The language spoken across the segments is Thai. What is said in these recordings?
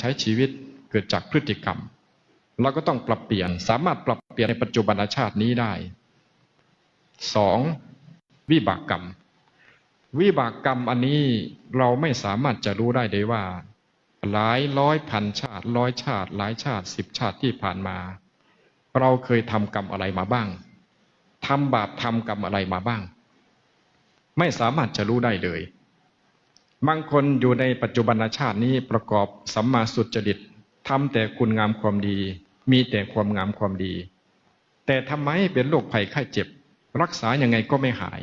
ใช้ชีวิตเกิดจากพฤติกรรม เราก็ต้องปรับเปลี่ยนสามารถปรับเปลี่ยนในปัจจุบันชาตินี้ได้สองวิบากกรรม วิบากกรรมอันนี้เราไม่สามารถจะรู้ได้เลยว่า หลายร้อยพันชาติ ร้อยชาติ หลายชาติสิบชาติที่ผ่านมา เราเคยทำกรรมอะไรมาบ้างทำบาปทำกรรมอะไรมาบ้าง ไม่สามารถจะรู้ได้เลย บางคนอยู่ในปัจจุบันชาตินี้ประกอบสัมมาสุจริตทำแต่คุณงามความดี มีแต่ความงามความดี แต่ทำไมเป็นโรคภัยไข้เจ็บ รักษาอยังไงก็ไม่หาย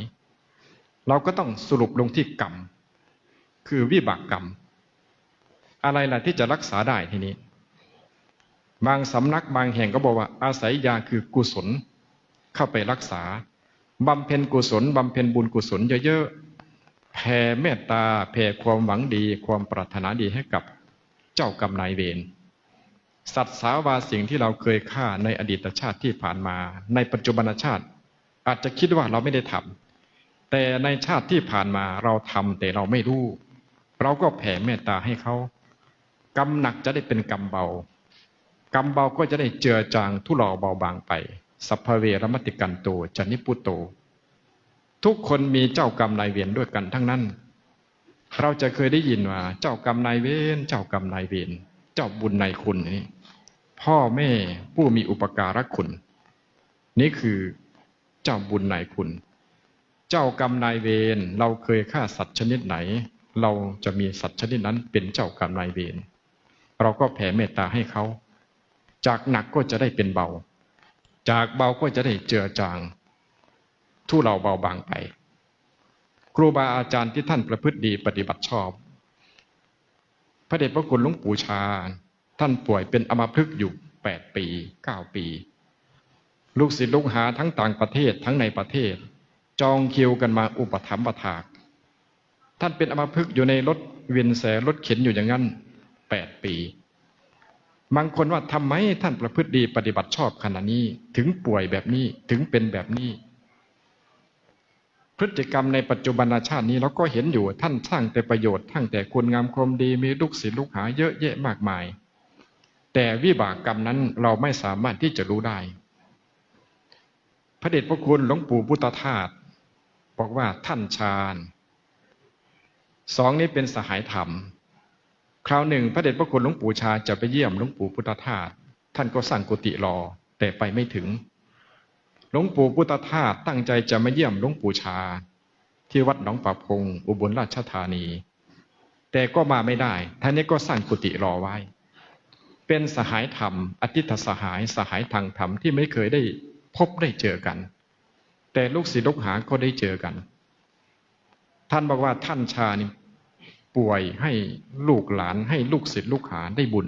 เราก็ต้องสรุปลงที่กรรม คือวิบากกรรม อะไรล่ะที่จะรักษาได้ทีนี้ บางสำนักบางแห่งก็บอกว่า อาศัยยาคือกุศล เข้าไปรักษาบำเพ็ญกุศลบำเพ็ญบุญกุศลเยอะๆ แผ่เมตตาแผ่ความหวังดี ความปรารถนาดีให้กับเจ้ากรรมนายเวรสัตว์สาวาสิ่งที่เราเคยฆ่าในอดีตชาติที่ผ่านมา ในปัจจุบันชาติ อาจจะคิดว่าเราไม่ได้ทำแต่ในชาติที่ผ่านมาเราทำแต่เราไม่รู้ เราก็แผ่เมตตาให้เขากรรมหนักจะได้เป็นกรรมเบากรรมเบาก็จะได้เจือจางทุเลาเบาบางไป สัพเพเวรมติกันโตจันนิปุตโต ทุกคนมีเจ้ากรรมนายเวรด้วยกันทั้งนั้น เราจะเคยได้ยินว่า เจ้ากรรมนายเวรเจ้ากรรมนายเวรเจ้าบุญนายคุณนี่พ่อแม่ผู้มีอุปการะคุณ นี่คือเจ้าบุญนายคุณ เจ้ากรรมนายเวรเราเคยฆ่าสัตว์ชนิดไหน เราจะมีสัตว์ชนิดนั้นเป็นเจ้ากรรมนายเวรเราก็แผ่เมตตาให้เขา จากหนักก็จะได้เป็นเบา จากเบาก็จะได้เจือจาง ทุเราเบาบางไป ครูบาอาจารย์ที่ท่านประพฤติดีปฏิบัติชอบ พระเดชพระคุณหลวงปู่ชา ท่านป่วยเป็นอัมพฤกษ์อยู่แปดปีเก้าปี ลูกศิษย์ลูกหาทั้งต่างประเทศทั้งในประเทศ จองคิวกันมาอุปถัมภ์ประทาก ท่านเป็นอัมพฤกษ์อยู่ในรถเวียนแสรถเข็นอยู่อย่างนั้นแปดปีบางคนว่าทำไมท่านประพฤติดีปฏิบัติชอบขนาดนี้ ถึงป่วยแบบนี้ถึงเป็นแบบนี้ พฤติกรรมในปัจจุบันชาตินี้เราก็เห็นอยู่ท่านสร้างแต่ประโยชน์ทั้งแต่คุณงามความดีมีลูกศิษย์ลูกหาเยอะแยะมากมาย แต่วิบากกรรมนั้นเราไม่สามารถที่จะรู้ได้ พระเดชพระคุณหลวงปู่พุทธทาสบอกว่าท่านชาญสองนี้เป็นสหายธรรม คราวหนึ่ง พระเดชพระคุณหลวงปู่ชาจะไปเยี่ยมหลวงปู่พุทธทาสท่านก็สร้างกุฏิรอแต่ไปไม่ถึง หลวงปู่พุทธทาสตั้งใจจะมาเยี่ยมหลวงปู่ชา ที่วัดหนองป่าพง อุบลราชธานี แต่ก็มาไม่ได้ท่านนี้ก็สร้างกุฏิรอไว้ เป็นสหายธรรมอธิตสหายสหายทางธรรมที่ไม่เคยได้พบได้เจอกัน แต่ลูกศิษย์ลูกหาก็ได้เจอกัน ท่านบอกว่าท่านชานี่ป่วยให้ลูกหลานให้ลูกศิษย์ลูกหาได้บุญ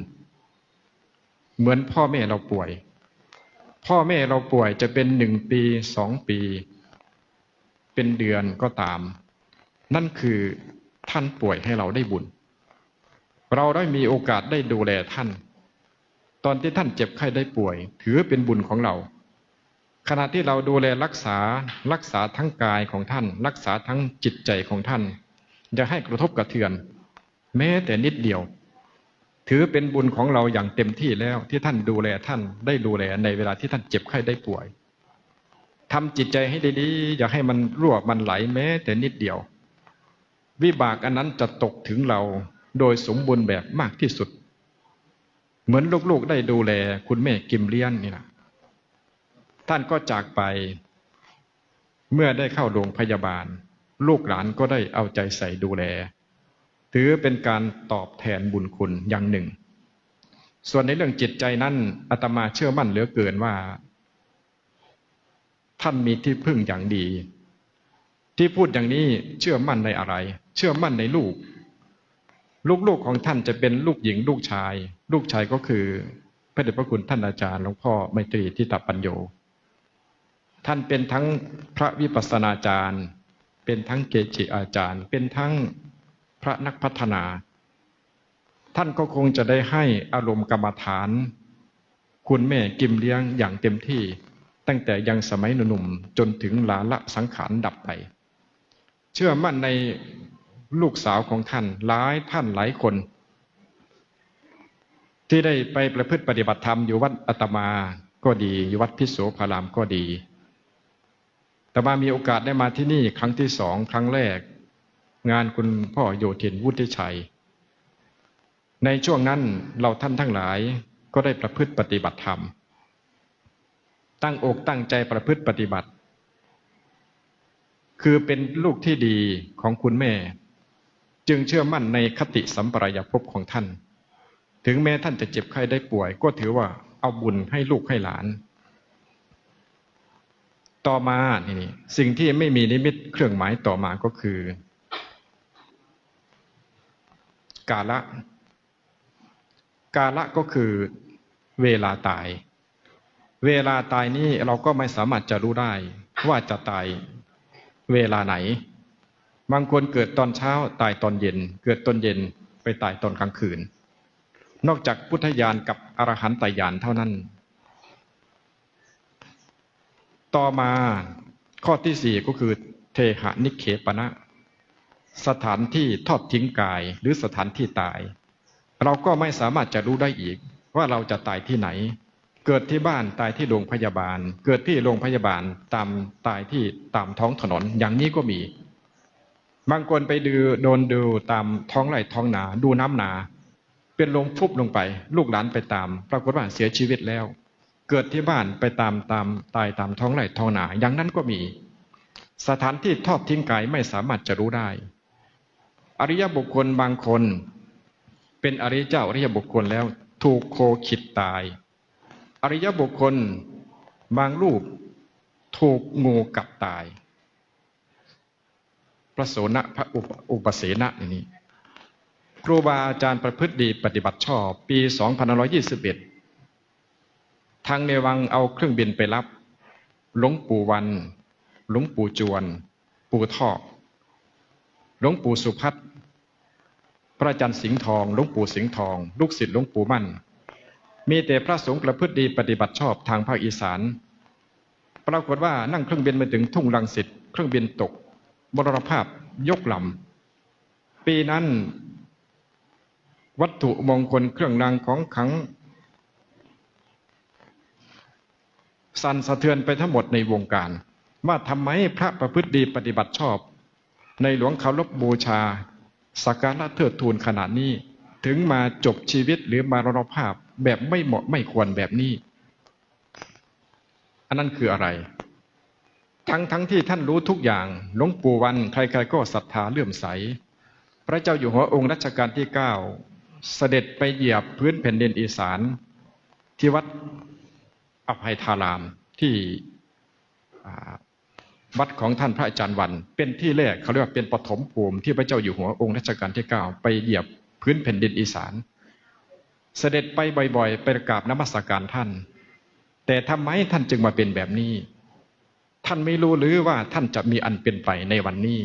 เหมือนพ่อแม่เราป่วย พ่อแม่เราป่วยจะเป็นหนึ่งปีสองปี เป็นเดือนก็ตาม นั่นคือท่านป่วยให้เราได้บุญ เราได้มีโอกาสได้ดูแลท่าน ตอนที่ท่านเจ็บไข้ได้ป่วย ถือเป็นบุญของเรา ขณะที่เราดูแลรักษารักษาทั้งกายของท่าน รักษาทั้งจิตใจของท่านอย่าให้กระทบกระเทือน แม้แต่นิดเดียว ถือเป็นบุญของเราอย่างเต็มที่แล้วที่ท่านดูแลท่านได้ดูแลในเวลาที่ท่านเจ็บไข้ได้ป่วยทำจิตใจให้ดีๆอย่าให้มันรั่วมันไหลแม้ แต่นิดเดียว วิบากอันนั้นจะตกถึงเราโดยสมบูรณ์แบบมากที่สุด เหมือนลูกๆได้ดูแลคุณแม่กิมเลี้ยนนี่นะท่านก็จากไป เมื่อได้เข้าโรงพยาบาล ลูกหลานก็ได้เอาใจใส่ดูแล ถือเป็นการตอบแทนบุญคุณอย่างหนึ่ง ส่วนในเรื่องจิตใจนั้นอาตมาเชื่อมั่นเหลือเกินว่า ท่านมีที่พึ่งอย่างดี ที่พูดอย่างนี้เชื่อมั่นในอะไร เชื่อมั่นในลูก ลูกๆของท่านจะเป็นลูกหญิงลูกชาย ลูกชายก็คือพระเดชพระคุณท่านอาจารย์หลวงพ่อไมตรีทิตปัญโย ท่านเป็นทั้งพระวิปัสสนาจารย์ เป็นทั้งเกจิอาจารย์ เป็นทั้ง พระนักพัฒนา ท่านก็คงจะได้ให้อารมณ์กรรมฐาน คุณแม่กิมเลี้ยงอย่างเต็มที่ ตั้งแต่ยังสมัยหนุ่มๆจนถึงลาละสังขารดับไป เชื่อมั่นในลูกสาวของท่านหลายท่านหลายคน ที่ได้ไปประพฤติปฏิบัติธรรมอยู่วัดอาตมาก็ดีอยู่วัดพิโสพารามก็ดีแต่มามีโอกาสได้มาที่นี่ครั้งที่สองครั้งแรก งานคุณพ่อโยธินวุฒิชัย ในช่วงนั้นเราท่านทั้งหลายก็ได้ประพฤติปฏิบัติธรรม ตั้งอกตั้งใจประพฤติปฏิบัติ คือเป็นลูกที่ดีของคุณแม่ จึงเชื่อมั่นในคติสัมปรายภพของท่าน ถึงแม้ท่านจะเจ็บไข้ได้ป่วย ก็ถือว่าเอาบุญให้ลูกให้หลาน ต่อมานี่สิ่งที่ไม่มีนิมิตเครื่องหมายต่อมาก็คือ กาละ กาละก็คือเวลาตาย เวลาตายนี้เราก็ไม่สามารถจะรู้ได้ว่าจะตายเวลาไหน บางคนเกิดตอนเช้าตายตอนเย็น เกิดตอนเย็นไปตายตอนกลางคืน นอกจากพุทธญาณกับอรหันตญาณเท่านั้น ต่อมาข้อที่สี่ก็คือเทหะนิเคปนะ สถานที่ทอดทิ้งกายหรือสถานที่ตาย เราก็ไม่สามารถจะรู้ได้อีก ว่าเราจะตายที่ไหน เกิดที่บ้านตายที่โรงพยาบาล เกิดที่โรงพยาบาลตามตายที่ตามท้องถนนอย่างนี้ก็มี บางคนไปดูโดนดูตามท้องไร่ท้องนาดูน้ำนา เป็นลมฟุบลงไป ลูกหลานไปตาม ปรากฏว่าเสียชีวิตแล้ว เกิดที่บ้านไปตามตามตายตามท้องไร่ท้องนาอย่างนั้นก็มี สถานที่ทอดทิ้งกายไม่สามารถจะรู้ได้ อริยบุคคลบางคน เป็นอริยเจ้าอริยบุคคลแล้วถูกโคขิดตาย อริยบุคคลบางรูปถูกงูกัดตาย พระโสนะพระอุปเสนะอย่างนี้ครูบาอาจารย์ประพฤติดีปฏิบัติชอบ ปี2521 ทางในวังเอาเครื่องบินไปรับ หลวงปู่วัน หลวงปู่จวน ปู่ทอก หลวงปู่สุพัฒน์พระอาจารย์สิงห์ทองหลวงปู่สิงห์ทอง ลูกศิษย์หลวงปู่มั่น มีแต่พระสงฆ์ประพฤติดีปฏิบัติชอบทางภาคอีสาน ปรากฏว่านั่งเครื่องบินไปถึงทุ่งรังสิตเครื่องบินตกมรณภาพยกลำปีนั้น วัตถุมงคลเครื่องรางของขลังสั่นสะเทือนไปทั้งหมดในวงการ ว่าทำไมพระประพฤติดีปฏิบัติชอบ ในหลวงเคารพบูชาสักการะเทิดทูนขนาดนี้ ถึงมาจบชีวิตหรือมารณภาพแบบไม่เหมาะไม่ควรแบบนี้ อันนั้นคืออะไร ทั้งทั้งที่ท่านรู้ทุกอย่างหลวงปู่วันใครๆก็ศรัทธาเลื่อมใส พระเจ้าอยู่หัวองค์รัชกาลที่เก้าเสด็จไปเหยียบพื้นแผ่นดินอีสาน ที่วัดอภัยทารามที่ วัดของท่านพระอาจารย์วัน เป็นที่แรกเขาเรียกว่าเป็นปฐมภูมิที่พระเจ้าอยู่หัวองค์รัชกาลที่เก้าไปเหยียบพื้นแผ่นดินอีสาน เสด็จไปบ่อยๆ ไปกราบนมัสการท่าน แต่ทำไมท่านจึงมาเป็นแบบนี้ ท่านไม่รู้หรือว่าท่านจะมีอันเป็นไปในวันนี้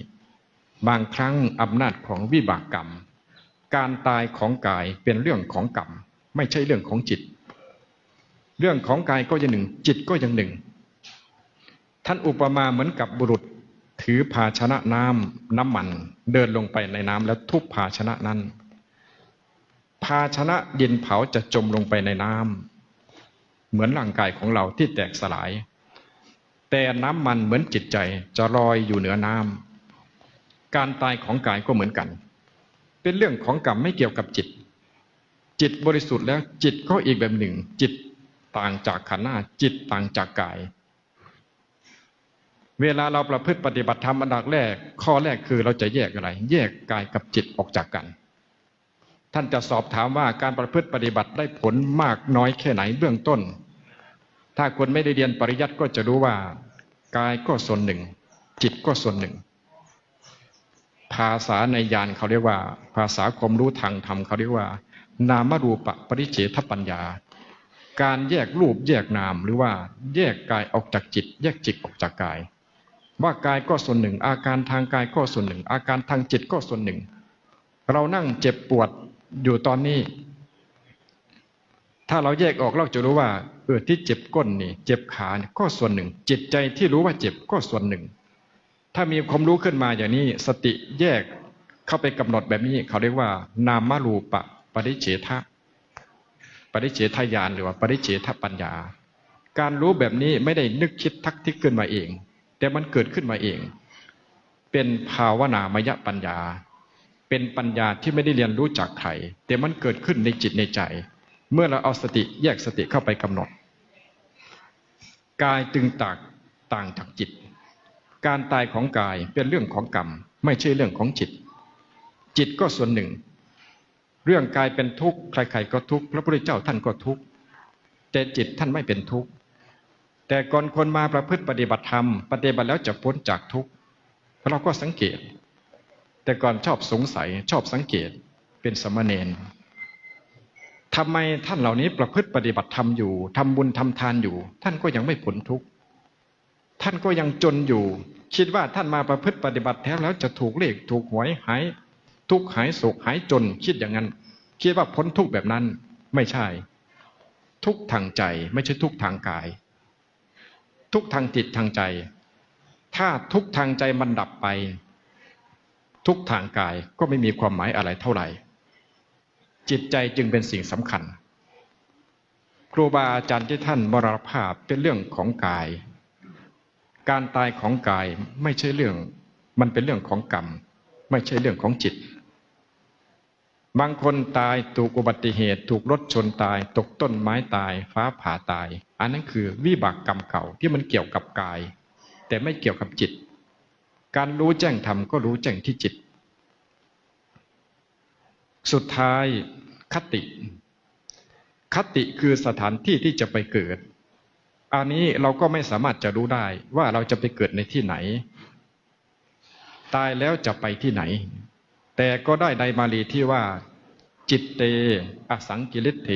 บางครั้งอำนาจของวิบากกรรม การตายของกายเป็นเรื่องของกรรม ไม่ใช่เรื่องของจิต เรื่องของกายก็อย่างหนึ่ง จิตก็อย่างหนึ่ง ท่านอุปมาเหมือนกับบุรุษถือภาชนะน้ำน้ำมัน เดินลงไปในน้ำแล้วทุบภาชนะนั้น ภาชนะดินเผาจะจมลงไปในน้ำเหมือนร่างกายของเราที่แตกสลาย แต่น้ำมันเหมือนจิตใจจะลอยอยู่เหนือน้ำการตายของกายก็เหมือนกัน เป็นเรื่องของกรรมไม่เกี่ยวกับจิต จิตบริสุทธิ์แล้วจิตก็อีกแบบหนึ่ง จิตต่างจากขันธ์หน้าจิตต่างจากกาย เวลาเราประพฤติปฏิบัติธรรมอันดับแรก ข้อแรกคือเราจะแยกอะไร แยกกายกับจิตออกจากกัน ท่านจะสอบถามว่าการประพฤติปฏิบัติได้ผลมากน้อยแค่ไหนเบื้องต้น ถ้าคนไม่ได้เรียนปริยัติก็จะรู้ว่ากายก็ส่วนหนึ่ง จิตก็ส่วนหนึ่ง ภาษาในยานเขาเรียกว่า ภาษาความรู้ทางธรรมเขาเรียกว่า นามรูปปริเฉทปัญญา การแยกรูปแยกนามหรือว่าแยกกายออกจากจิต แยกจิตออกจากกาย ว่ากายก็ส่วนหนึ่ง อาการทางกายก็ส่วนหนึ่ง อาการทางจิตก็ส่วนหนึ่ง เรานั่งเจ็บปวดอยู่ตอนนี้ ถ้าเราแยกออกเราจะรู้ว่าเออที่เจ็บก้นนี่ เจ็บขาเนี่ยก็ส่วนหนึ่ง จิตใจที่รู้ว่าเจ็บก็ส่วนหนึ่ง ถ้ามีความรู้ขึ้นมาอย่างนี้ สติแยกเข้าไปกำหนดแบบนี้ เขาเรียกว่า นามารูปะปริเฉทะปริเฉทญาณหรือว่าปริเฉทปัญญา การรู้แบบนี้ไม่ได้นึกคิดทักทิกขึ้นมาเอง แต่มันเกิดขึ้นมาเอง เป็นภาวนามยปัญญา เป็นปัญญาที่ไม่ได้เรียนรู้จากใครแต่มันเกิดขึ้นในจิตในใจ เมื่อเราเอาสติแยกสติเข้าไปกำหนด กายตึงตากต่างจากจิต การตายของกายเป็นเรื่องของกรรม ไม่ใช่เรื่องของจิต จิตก็ส่วนหนึ่ง เรื่องกายเป็นทุกข์ใครๆก็ทุกข์พระพุทธเจ้าท่านก็ทุกข์แต่จิตท่านไม่เป็นทุกข์ แต่ก่อนคนมาประพฤติปฏิบัติธรรม ปฏิบัติแล้วจะพ้นจากทุกข์เราก็สังเกต แต่ก่อนชอบสงสัยชอบสังเกตเป็นสมณเณรทำไมท่านเหล่านี้ประพฤติปฏิบัติธรรมอยู่ทำบุญทำทานอยู่ ท่านก็ยังไม่พ้นทุกข์ท่านก็ยังจนอยู่ คิดว่าท่านมาประพฤติปฏิบัติแท้แล้วจะถูกเลขถูกหวยหาย ทุกข์หายโศกหายจน คิดอย่างนั้น คิดว่าพ้นทุกข์แบบนั้นไม่ใช่ ทุกข์ทางใจไม่ใช่ทุกข์ทางกาย ทุกทางจิตทางใจ ถ้าทุกทางใจมันดับไป ทุกทางกายก็ไม่มีความหมายอะไรเท่าไหร่ จิตใจจึงเป็นสิ่งสำคัญ ครูบาอาจารย์ที่ท่านมรณภาพเป็นเรื่องของกาย การตายของกายไม่ใช่เรื่อง มันเป็นเรื่องของกรรม ไม่ใช่เรื่องของจิต บางคนตายถูกอุบัติเหตุ ถูกรถชนตาย ตกต้นไม้ตาย ฟ้าผ่าตาย อันนั้นคือวิบากกรรมเก่าที่มันเกี่ยวกับกาย แต่ไม่เกี่ยวกับจิต การรู้แจ้งธรรมก็รู้แจ้งที่จิต สุดท้ายคติ คติคือสถานที่ที่จะไปเกิด อันนี้เราก็ไม่สามารถจะรู้ได้ว่าเราจะไปเกิดในที่ไหน ตายแล้วจะไปที่ไหน แต่ก็ได้ในมาลีที่ว่า จิตเตอสังกิริเถ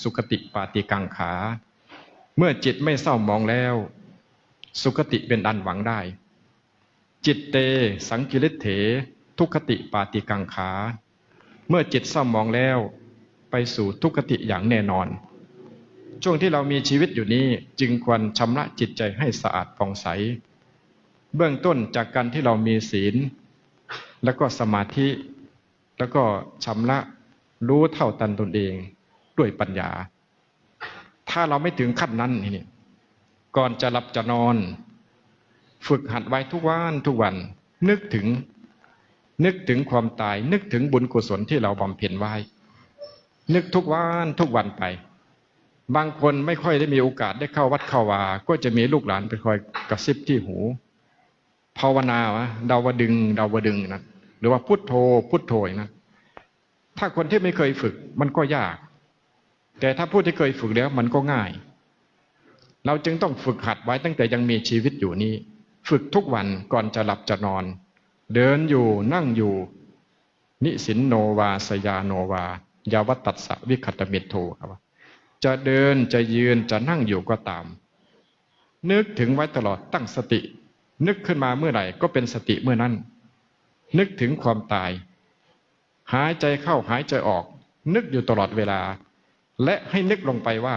สุคติปาติกังขา เมื่อจิตไม่เศร้ามองแล้ว สุคติเป็นอันหวังได้ จิตเต สังกิริเถ ทุคติปาติกังขา เมื่อจิตเศร้ามองแล้ว ไปสู่ทุกติอย่างแน่นอน ช่วงที่เรามีชีวิตอยู่นี้จึงควรชำระจิตใจให้สะอาดผ่องใส เบื้องต้นจากการที่เรามีศีล แล้วก็สมาธิ แล้วก็ชำระรู้เท่าตันตนเองด้วยปัญญา ถ้าเราไม่ถึงขั้นนั้นนี่ก่อนจะหลับจะนอน ฝึกหัดไว้ทุกวันทุกวัน นึกถึง นึกถึงความตาย นึกถึงบุญกุศลที่เราบำเพ็ญไว้ นึกทุกวันทุกวันไป บางคนไม่ค่อยได้มีโอกาสได้เข้าวัดเข้าวา ก็จะมีลูกหลานไปคอยกระซิบที่หูภาวนาวะดาวดึงดาวดึงนะ หรือว่าพุทโธ พุทโธอย่างนะถ้าคนที่ไม่เคยฝึกมันก็ยาก แต่ถ้าผู้ที่เคยฝึกแล้วมันก็ง่าย เราจึงต้องฝึกหัดไว้ตั้งแต่ยังมีชีวิตอยู่นี้ ฝึกทุกวันก่อนจะหลับจะนอน เดินอยู่นั่งอยู่ นิสินโนวาสยาโนวายาวัตตัสสะวิคตมิตโทครับจะเดินจะยืนจะนั่งอยู่ก็ตาม นึกถึงไว้ตลอดตั้งสติ นึกขึ้นมาเมื่อไหร่ก็เป็นสติเมื่อนั้น นึกถึงความตาย หายใจเข้าหายใจออก นึกอยู่ตลอดเวลา และให้นึกลงไปว่า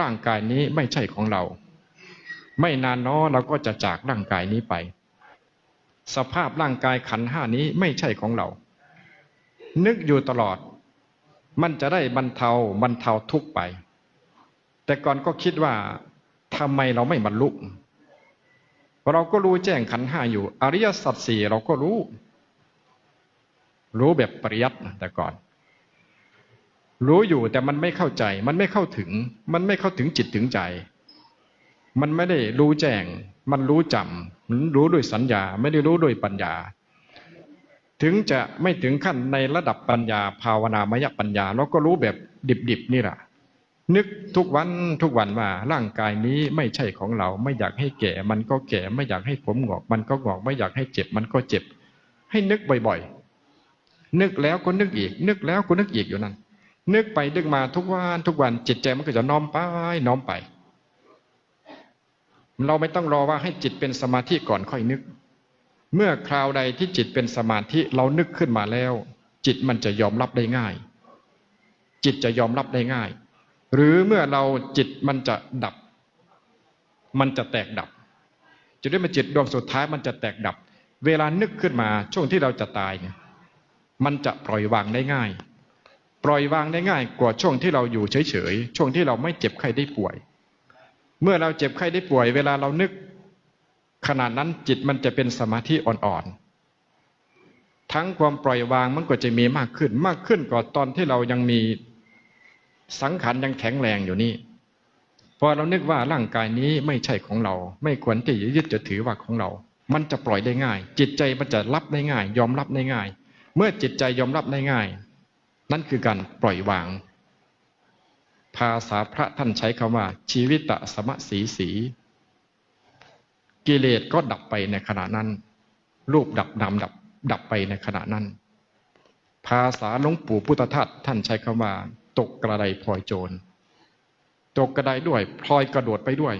ร่างกายนี้ไม่ใช่ของเรา ไม่นานน้อเราก็จะจากร่างกายนี้ไป สภาพร่างกายขันห้านี้ไม่ใช่ของเรา นึกอยู่ตลอด มันจะได้บรรเทาบรรเทาทุกไป แต่ก่อนก็คิดว่าทำไมเราไม่บรรลุ เราก็รู้แจ้งขันห้าอยู่ อริยสัจสี่เราก็รู้ รู้แบบปริยัติแต่ก่อน รู้อยู่แต่มันไม่เข้าใจ มันไม่เข้าถึง มันไม่เข้าถึงจิตถึงใจ มันไม่ได้รู้แจ้ง มันรู้จำมันรู้ด้วยสัญญา ไม่ได้รู้ด้วยปัญญา ถึงจะไม่ถึงขั้นในระดับปัญญา ภาวนามยปัญญา เราก็รู้แบบดิบๆนี่แหละ นึกทุกวันทุกวันว่าร่างกายนี้ไม่ใช่ของเรา ไม่อยากให้แก่ มันก็แก่ ไม่อยากให้ผมหงอก มันก็หงอก ไม่อยากให้เจ็บ มันก็เจ็บ ให้นึกบ่อยๆ นึกแล้วก็นึกอีก นึกแล้วก็นึกอีกอยู่นั่น นึกไปนึกมาทุกวันทุกวันจิตใจมันก็จะน้อมไปน้อมไป เราไม่ต้องรอว่าให้จิตเป็นสมาธิก่อนค่อยนึก เมื่อคราวใดที่จิตเป็นสมาธิเรานึกขึ้นมาแล้ว จิตมันจะยอมรับได้ง่าย จิตจะยอมรับได้ง่าย หรือเมื่อเราจิตมันจะดับ มันจะแตกดับจุดที่มันจิตดวงสุดท้ายมันจะแตกดับ เวลานึกขึ้นมาช่วงที่เราจะตายเนี่ยมันจะปล่อยวางได้ง่าย ปล่อยวางได้ง่ายกว่าช่วงที่เราอยู่เฉยๆช่วงที่เราไม่เจ็บไข้ได้ป่วย เมื่อเราเจ็บไข้ได้ป่วย เวลาเรานึกขนาดนั้นจิตมันจะเป็นสมาธิอ่อนๆทั้งความปล่อยวางมันก็จะมีมากขึ้นมากขึ้นกว่าตอนที่เรายังมี สังขารยังแข็งแรงอยู่นี่พอเรานึกว่าร่างกายนี้ไม่ใช่ของเรา ไม่ควรที่จะยึดจะถือว่าของเรา มันจะปล่อยได้ง่าย จิตใจมันจะรับได้ง่าย ยอมรับได้ง่าย เมื่อจิตใจยอมรับได้ง่าย นั่นคือการปล่อยวาง ภาษาพระท่านใช้คำว่า ชีวิตะสมะสีสีกิเลสก็ดับไปในขณะนั้น รูปดับนามดับดับไปในขณะนั้น ภาษาหลวงปู่พุทธทาสท่านใช้คำว่า ตกกระไดพลอยโจร ตกกระไดด้วยพลอยกระโดดไปด้วย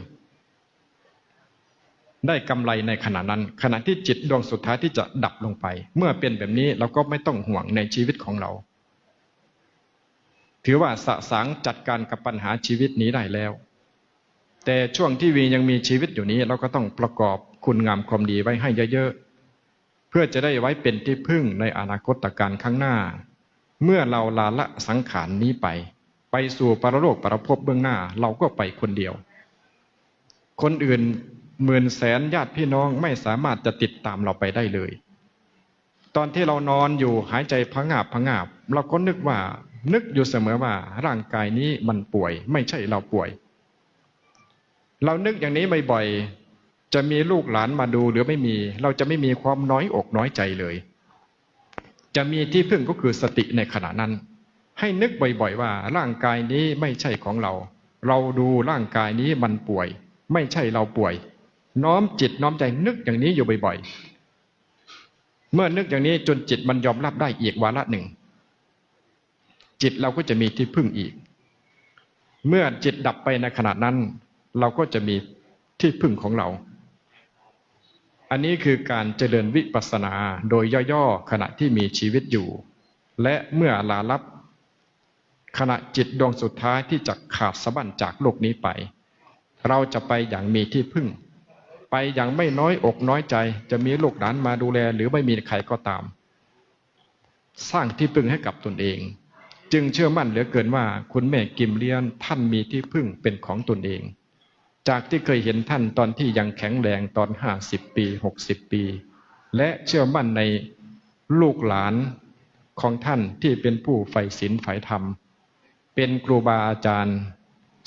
ได้กำไรในขณะนั้น ขณะที่จิตดวงสุดท้ายที่จะดับลงไป เมื่อเป็นแบบนี้เราก็ไม่ต้องห่วงในชีวิตของเรา ถือว่าสะสางจัดการกับปัญหาชีวิตนี้ได้แล้ว แต่ช่วงที่วียังมีชีวิตอยู่นี้ เราก็ต้องประกอบคุณงามความดีไว้ให้เยอะๆเพื่อจะได้ไว้เป็นที่พึ่งในอนาคตการข้างหน้า เมื่อเราลาละสังขารนี้ไป ไปสู่ปรโลกปรภพเบื้องหน้า เราก็ไปคนเดียว คนอื่นหมื่นแสนญาติพี่น้องไม่สามารถจะติดตามเราไปได้เลย ตอนที่เรานอนอยู่หายใจพะงาบพะงาบ เราก็นึกว่า นึกอยู่เสมอว่า ร่างกายนี้มันป่วย ไม่ใช่เราป่วย เรานึกอย่างนี้บ่อยๆจะมีลูกหลานมาดูหรือไม่มี เราจะไม่มีความน้อยอกน้อยใจเลย จะมีที่พึ่งก็คือสติในขณะนั้น ให้นึกบ่อยๆว่า ร่างกายนี้ไม่ใช่ของเรา เราดูร่างกายนี้มันป่วย ไม่ใช่เราป่วย น้อมจิตน้อมใจนึกอย่างนี้อยู่บ่อยๆ เมื่อนึกอย่างนี้จนจิตมันยอมรับได้อีกวาระหนึ่ง จิตเราก็จะมีที่พึ่งอีก เมื่อจิตดับไปในขณะนั้น เราก็จะมีที่พึ่งของเรา อันนี้คือการเจริญวิปัสสนาโดยย่อๆขณะที่มีชีวิตอยู่ และเมื่อลาลับ ขณะจิตดวงสุดท้ายที่จะขาดสะบั้นจากโลกนี้ไป เราจะไปอย่างมีที่พึ่ง ไปอย่างไม่น้อยอกน้อยใจ จะมีลูกหลานมาดูแลหรือไม่มีใครก็ตาม สร้างที่พึ่งให้กับตนเอง จึงเชื่อมั่นเหลือเกินว่าคุณแม่กิมเลียนท่านมีที่พึ่งเป็นของตนเอง จากที่เคยเห็นท่านตอนที่ยังแข็งแรงตอนห้าสิบปีหกสิบปี และเชื่อมั่นในลูกหลานของท่านที่เป็นผู้ใฝ่ศีลใฝ่ธรรม เป็นครูบาอาจารย์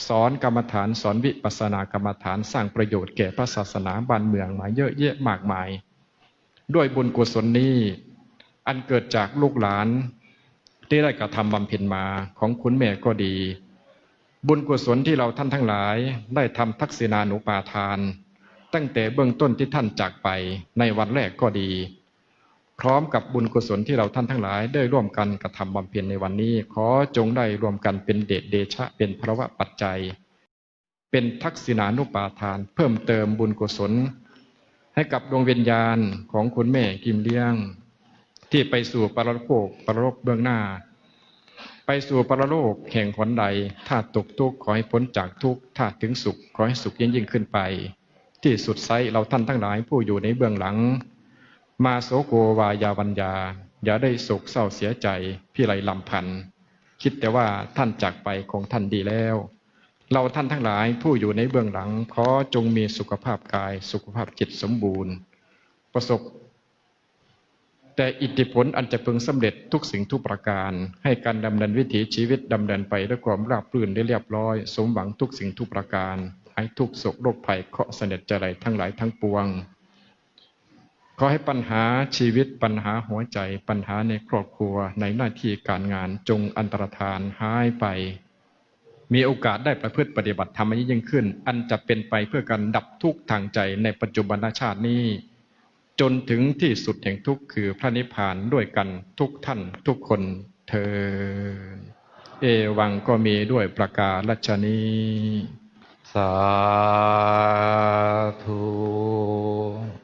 สอนกรรมฐานสอนวิปัสสนากรรมฐานสร้างประโยชน์แก่พระศาสนาบ้านเมืองมาเยอะแยะมากมาย ด้วยบุญกุศลนี้ อันเกิดจากลูกหลานที่ได้กระทำบำเพ็ญมาของคุณแม่ก็ดี บุญกุศลที่เราท่านทั้งหลาย ได้ทำทักษิณานุปาทาน ตั้งแต่เบื้องต้นที่ท่านจากไปในวันแรกก็ดี พร้อมกับบุญกุศลที่เราท่านทั้งหลาย ได้ร่วมกันกระทำบำเพ็ญในวันนี้ ขอจงได้รวมกันเป็นเดชเดชะเป็นพระวะปัจจัย เป็นทักษิณานุปาทาน เพิ่มเติมบุญกุศล ให้กับดวงวิญญาณของคุณแม่กิมเลี้ยง ที่ไปสู่ปรโลกปรโลกเบื้องหน้า ไปสู่ปรโลกแห่งหนใด ถ้าตกทุกข์ขอให้พ้นจากทุกข์ถ้าถึงสุขขอให้สุขยิ่งยิ่งขึ้นไป ที่สุดไซเราท่านทั้งหลายผู้อยู่ในเบื้องหลัง มาโสโกวายาวัญญา อย่าได้โศกเศร้าเสียใจพี่ไรลำพันธ์คิดแต่ว่าท่านจากไปคงท่านดีแล้ว เราท่านทั้งหลายผู้อยู่ในเบื้องหลัง ขอจงมีสุขภาพกาย สุขภาพจิตสมบูรณ์ ประสบ แต่อิทธิผลอันจะพึงสำเร็จทุกสิ่งทุกประการ ให้การดำเนินวิถีชีวิตดำเนินไปด้วยความราบรื่นได้เรียบร้อย สมหวังทุกสิ่งทุกประการให้ทุกโศกโรคภัยเคราะห์เสน็จใจไรทั้งหลายทั้งปวง ขอให้ปัญหาชีวิตปัญหาหัวใจ ปัญหาในครอบครัวในหน้าที่การงานจงอันตรธานหายไป มีโอกาสได้ประพฤติปฏิบัติธรรมยิ่งขึ้น อันจะเป็นไปเพื่อการดับทุกข์ทางใจในปัจจุบันชาตินี้ จนถึงที่สุดแห่งทุกข์คือพระนิพพานด้วยกันทุกท่านทุกคนเธอ เอวังก็มีด้วยประกาศรัชนีสาธุ